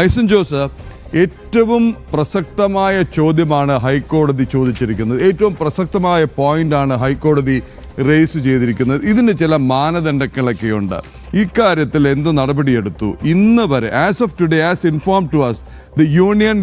ഐസൻ Joseph ഏറ്റവും പ്രസക്തമായ ചോദ്യമാണ് ഹൈക്കോടതി ചോദിച്ചിരിക്കുന്നത്. ഏറ്റവും പ്രസക്തമായ പോയിന്റാണ് ഹൈക്കോടതി റേസ് ചെയ്തിരിക്കുന്നത്. ഇതിന് ചില മാനദണ്ഡങ്ങളൊക്കെയുണ്ട്. ഇക്കാര്യത്തിൽ എന്ത് നടപടിയെടുത്തു? ഇന്ന് വരെ as of today as inform to us the union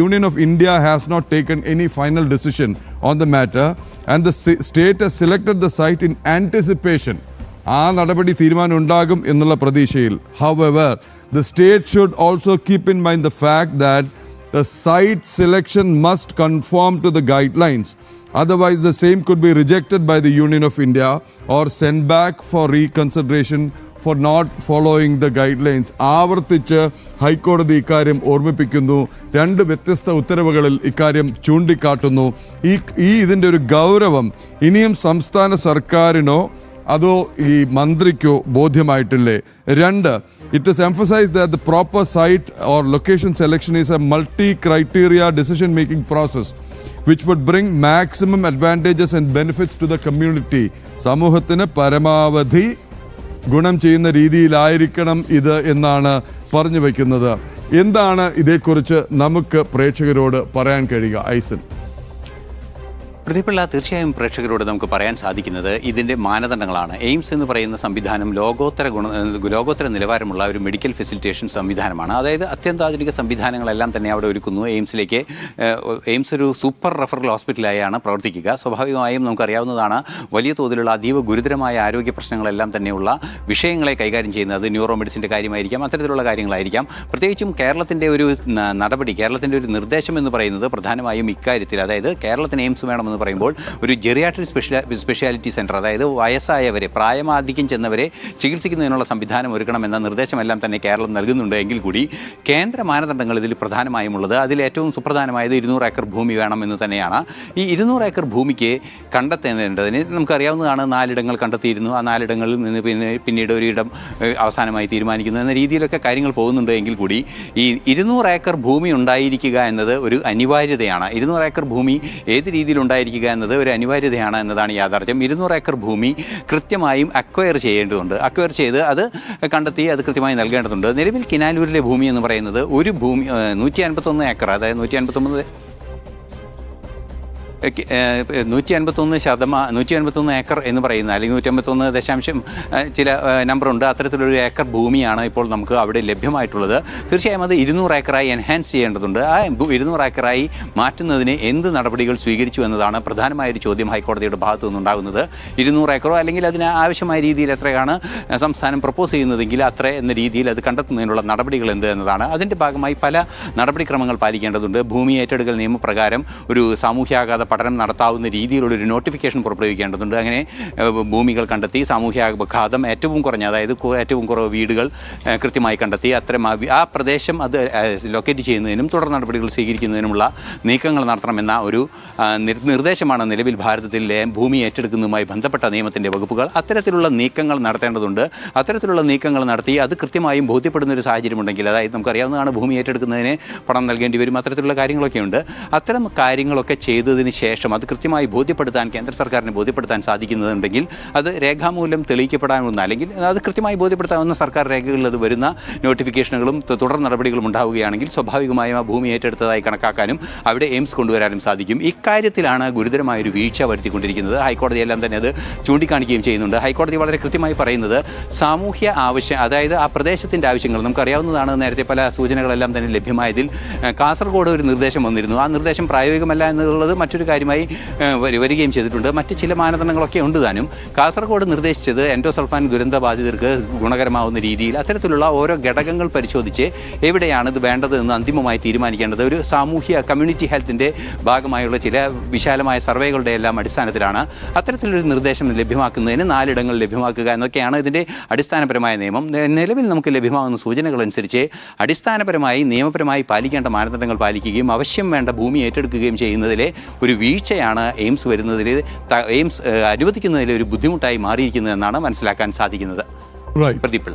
union of India has not taken any final decision on the matter and the state selected the site in anticipation ആ നടപടി തീരുമാനം ഉണ്ടാകും എന്നുള്ള പ്രതീക്ഷയിൽ. However the state should also keep in mind the fact that the site selection must conform to the guidelines otherwise the same could be rejected by the union of India or send back for reconsideration for not following the guidelines ആവർത്തിച്ച് ഹൈക്കോടതി ഇക്കാര്യം ഓർമ്മിപ്പിക്കുന്നു. രണ്ട് വ്യത്യസ്ത ഉത്തരവുകളിൽ ഇക്കാര്യം ചൂണ്ടിക്കാട്ടുന്നു. ഈ ഈ ഇതിന്റെ ഒരു ഗൗരവം ഇനിയും സംസ്ഥാന സർക്കാരിനോ അതോ ഈ മന്ത്രിക്കോ ബോധ്യമായിട്ടില്ലേ? രണ്ട് it is emphasise that the proper site or location selection is a multi criteria decision making process which would bring maximum advantages and benefits to the community സമൂഹത്തിന് പരമാവധി ഗുണം ചെയ്യുന്ന രീതിയിലായിരിക്കണം ഇത് എന്നാണ് പറഞ്ഞു വയ്ക്കുന്നത് എന്താണ് ഇതേക്കുറിച്ച് നമുക്ക് പ്രേക്ഷകരോട് പറയാൻ കഴിയുക ഐസൻ പ്രതിപിള്ള തീർച്ചയായും പ്രേക്ഷകരോട് നമുക്ക് പറയാൻ സാധിക്കുന്നത് ഇതിന്റെ മാനദണ്ഡങ്ങളാണ്. എയിംസ് എന്ന് പറയുന്ന സംവിധാനം ലോകോത്തര ഗുണ ലോകോത്തര നിലവാരമുള്ള ഒരു മെഡിക്കൽ ഫെസിലിറ്റേഷൻ സംവിധാനമാണ്. അതായത് അത്യന്താധുനിക സംവിധാനങ്ങളെല്ലാം തന്നെ അവിടെ ഒരുക്കുന്നു. എയിംസിലേക്ക് എയിംസ് ഒരു സൂപ്പർ റെഫറൽ ഹോസ്പിറ്റലായാണ് പ്രവർത്തിക്കുക. സ്വാഭാവികമായും നമുക്കറിയാവുന്നതാണ് വലിയ തോതിലുള്ള അതീവ ഗുരുതരമായ ആരോഗ്യ പ്രശ്നങ്ങളെല്ലാം തന്നെയുള്ള വിഷയങ്ങളെ കൈകാര്യം ചെയ്യുന്നത് ന്യൂറോ മെഡിസിന്റെ കാര്യമായിരിക്കാം അത്തരത്തിലുള്ള കാര്യങ്ങളായിരിക്കാം. പ്രത്യേകിച്ചും കേരളത്തിന്റെ ഒരു നടപടി കേരളത്തിന്റെ ഒരു നിർദ്ദേശം എന്ന് പറയുന്നത് പ്രധാനമായും ഇക്കാര്യത്തിൽ അതായത് കേരളത്തിന് എയിംസ് വേണമെന്ന് പറയുമ്പോൾ ഒരു ജെറിയാട്രിക് സ്പെഷ്യ സ്പെഷ്യാലിറ്റി സെന്റർ അതായത് വയസ്സായവരെ പ്രായമാധിക്യം ചെന്നവരെ ചികിത്സിക്കുന്നതിനുള്ള സംവിധാനം ഒരുക്കണമെന്ന നിർദ്ദേശമെല്ലാം തന്നെ കേരളം നൽകുന്നുണ്ട് എങ്കിൽ കൂടി കേന്ദ്ര മാനദണ്ഡങ്ങൾ ഇതിൽ പ്രധാനമായും ഉള്ളത്. അതിൽ ഏറ്റവും സുപ്രധാനമായത് ഇരുന്നൂറ് ഏക്കർ ഭൂമി വേണമെന്ന് തന്നെയാണ്. ഈ ഇരുന്നൂറ് ഏക്കർ ഭൂമിക്ക് കണ്ടെത്തേണ്ടതിന് നമുക്കറിയാവുന്നതാണ് നാലിടങ്ങൾ കണ്ടെത്തിയിരുന്നു. ആ നാലിടങ്ങളിൽ നിന്ന് പിന്നെ പിന്നീട് ഒരിടം അവസാനമായി തീരുമാനിക്കുന്നു എന്ന രീതിയിലൊക്കെ കാര്യങ്ങൾ പോകുന്നുണ്ട് എങ്കിൽ കൂടി ഈ ഇരുന്നൂറ് ഏക്കർ ഭൂമി ഉണ്ടായിരിക്കുക എന്നത് ഒരു അനിവാര്യതയാണ്. ഇരുന്നൂറ് ഏക്കർ ഭൂമി ഏത് രീതിയിൽ ഉണ്ടായിരിക്കുക എന്നത് ഒരു അനിവാര്യതയാണ് എന്നതാണ് യാഥാർത്ഥ്യം. ഇരുന്നൂറ് ഏക്കർ ഭൂമി കൃത്യമായും അക്വയർ ചെയ്യേണ്ടതുണ്ട്. അക്വയർ ചെയ്ത് അത് കണ്ടെത്തി അത് കൃത്യമായി നൽകേണ്ടതുണ്ട്. നിലവിൽ കിനാലൂരിലെ ഭൂമി എന്ന് പറയുന്നത് ഒരു ഭൂമി നൂറ്റി അൻപത്തൊന്ന് ഏക്കർ അതായത് നൂറ്റി അൻപത്തൊമ്പത് നൂറ്റി അൻപത്തൊന്ന് ശതമാ നൂറ്റി അൻപത്തൊന്ന് ഏക്കർ എന്ന് പറയുന്ന അല്ലെങ്കിൽ നൂറ്റി അൻപത്തൊന്ന് ദശാംശം ചില നമ്പറുണ്ട്. അത്തരത്തിലൊരു ഏക്കർ ഭൂമിയാണ് ഇപ്പോൾ നമുക്ക് അവിടെ ലഭ്യമായിട്ടുള്ളത്. തീർച്ചയായും അത് ഇരുന്നൂറ് ഏക്കറായി എൻഹാൻസ് ചെയ്യേണ്ടതുണ്ട്. ആ ഇരുന്നൂറ് ഏക്കറായി മാറ്റുന്നതിന് എന്ത് നടപടികൾ സ്വീകരിച്ചു എന്നതാണ് പ്രധാനമായ ഒരു ചോദ്യം ഹൈക്കോടതിയുടെ ഭാഗത്തു നിന്നുണ്ടാകുന്നത്. ഇരുന്നൂറ് ഏക്കറോ അല്ലെങ്കിൽ അതിന് ആവശ്യമായ രീതിയിൽ എത്രയാണ് സംസ്ഥാനം പ്രപ്പോസ് ചെയ്യുന്നതെങ്കിൽ അത്ര എന്ന രീതിയിൽ അത് കണ്ടെത്തുന്നതിനുള്ള നടപടികൾ എന്ത് എന്നതാണ്. അതിന്റെ ഭാഗമായി പല നടപടിക്രമങ്ങൾ പാലിക്കേണ്ടതുണ്ട്. ഭൂമി ഏറ്റെടുക്കൽ നിയമപ്രകാരം ഒരു സാമൂഹ്യാഘാത പഠനം നടത്താവുന്ന രീതിയിലുള്ള ഒരു നോട്ടിഫിക്കേഷൻ പുറപ്പെടുവിക്കേണ്ടതുണ്ട്. അങ്ങനെ ഭൂമികൾ കണ്ടെത്തി സാമൂഹ്യാഘാതം ഏറ്റവും കുറഞ്ഞ അതായത് ഏറ്റവും കുറവ് വീടുകൾ കൃത്യമായി കണ്ടെത്തി അത്തരം ആ പ്രദേശം അത് ലൊക്കേറ്റ് ചെയ്യുന്നതിനും തുടർ നടപടികൾ സ്വീകരിക്കുന്നതിനുമുള്ള നീക്കങ്ങൾ നടത്തണമെന്ന ഒരു നിർദ്ദേശമാണ് നിലവിൽ ഭാരതത്തിലെ ഭൂമി ഏറ്റെടുക്കുന്നതുമായി ബന്ധപ്പെട്ട നിയമത്തിന്റെ വകുപ്പുകൾ. അത്തരത്തിലുള്ള നീക്കങ്ങൾ നടത്തേണ്ടതുണ്ട്. അത്തരത്തിലുള്ള നീക്കങ്ങൾ നടത്തി അത് കൃത്യമായും ബോധ്യപ്പെടുന്ന ഒരു സാഹചര്യമുണ്ടെങ്കിൽ അതായത് നമുക്കറിയാവുന്നതാണ് ഭൂമി ഏറ്റെടുക്കുന്നതിന് പണം നൽകേണ്ടി വരും അത്തരത്തിലുള്ള കാര്യങ്ങളൊക്കെ ഉണ്ട് അത്തരം കാര്യങ്ങളൊക്കെ ചെയ്തതിന് ശേഷം അത് കൃത്യമായി ബോധ്യപ്പെടുത്താൻ കേന്ദ്ര സർക്കാരിന് ബോധ്യപ്പെടുത്താൻ സാധിക്കുന്നുണ്ടെങ്കിൽ അത് രേഖാമൂലം തെളിയിക്കപ്പെടാവുന്ന അല്ലെങ്കിൽ അത് കൃത്യമായി ബോധ്യപ്പെടുത്താവുന്ന സർക്കാർ രേഖകളിൽ അത് വരുന്ന നോട്ടിഫിക്കേഷനുകളും തുടർ നടപടികളും ഉണ്ടാവുകയാണെങ്കിൽ സ്വാഭാവികമായും ആ ഭൂമി ഏറ്റെടുത്തതായി കണക്കാക്കാനും അവിടെ എയിംസ് കൊണ്ടുവരാനും സാധിക്കും. ഇക്കാര്യത്തിലാണ് ഗുരുതരമായൊരു വീഴ്ച വരുത്തിക്കൊണ്ടിരിക്കുന്നത്. ഹൈക്കോടതിയെല്ലാം തന്നെ അത് ചൂണ്ടിക്കാണിക്കുകയും ചെയ്യുന്നുണ്ട്. ഹൈക്കോടതി വളരെ കൃത്യമായി പറയുന്നത് സാമൂഹ്യ ആവശ്യം അതായത് ആ പ്രദേശത്തിന്റെ ആവശ്യങ്ങൾ നമുക്കറിയാവുന്നതാണ്. നേരത്തെ പല സൂചനകളെല്ലാം തന്നെ ലഭ്യമായതിൽ കാസർഗോഡ് ഒരു നിർദ്ദേശം വന്നിരുന്നു. ആ നിർദ്ദേശം പ്രായോഗികമല്ല എന്നുള്ളത് മറ്റൊരു കാര്യമായി വരികയും ചെയ്തിട്ടുണ്ട്. മറ്റ് ചില മാനദണ്ഡങ്ങളൊക്കെ ഉണ്ട് താനും. കാസർഗോഡ് നിർദ്ദേശിച്ചത് എൻഡോസൾഫാൻ ദുരന്ത ബാധിതർക്ക് ഗുണകരമാവുന്ന രീതിയിൽ അത്തരത്തിലുള്ള ഓരോ ഘടകങ്ങൾ പരിശോധിച്ച് എവിടെയാണ് ഇത് വേണ്ടത് എന്ന് അന്തിമമായി തീരുമാനിക്കേണ്ടത്. ഒരു സാമൂഹ്യ കമ്മ്യൂണിറ്റി ഹെൽത്തിന്റെ ഭാഗമായുള്ള ചില വിശാലമായ സർവേകളുടെ എല്ലാം അടിസ്ഥാനത്തിലാണ് അത്തരത്തിലൊരു നിർദ്ദേശം ലഭ്യമാക്കുന്നതിന് നാലിടങ്ങൾ ലഭ്യമാക്കുക എന്നൊക്കെയാണ് ഇതിന്റെ അടിസ്ഥാനപരമായ നിയമം. നിലവിൽ നമുക്ക് ലഭ്യമാകുന്ന സൂചനകൾ അനുസരിച്ച് അടിസ്ഥാനപരമായി നിയമപരമായി പാലിക്കേണ്ട മാനദണ്ഡങ്ങൾ പാലിക്കുകയും ആവശ്യം വേണ്ട ഭൂമി ഏറ്റെടുക്കുകയും ചെയ്യുന്നതിലെ ഒരു വീഴ്ചയാണ് എയിംസ് വരുന്നതിൽ എയിംസ് അനുവദിക്കുന്നതിൽ അനുവദിക്കുന്നതിലെ ഒരു ബുദ്ധിമുട്ടായി മാറിയിരിക്കുന്നതെന്നാണ് മനസ്സിലാക്കാൻ സാധിക്കുന്നത്. പ്രദീപിള്ള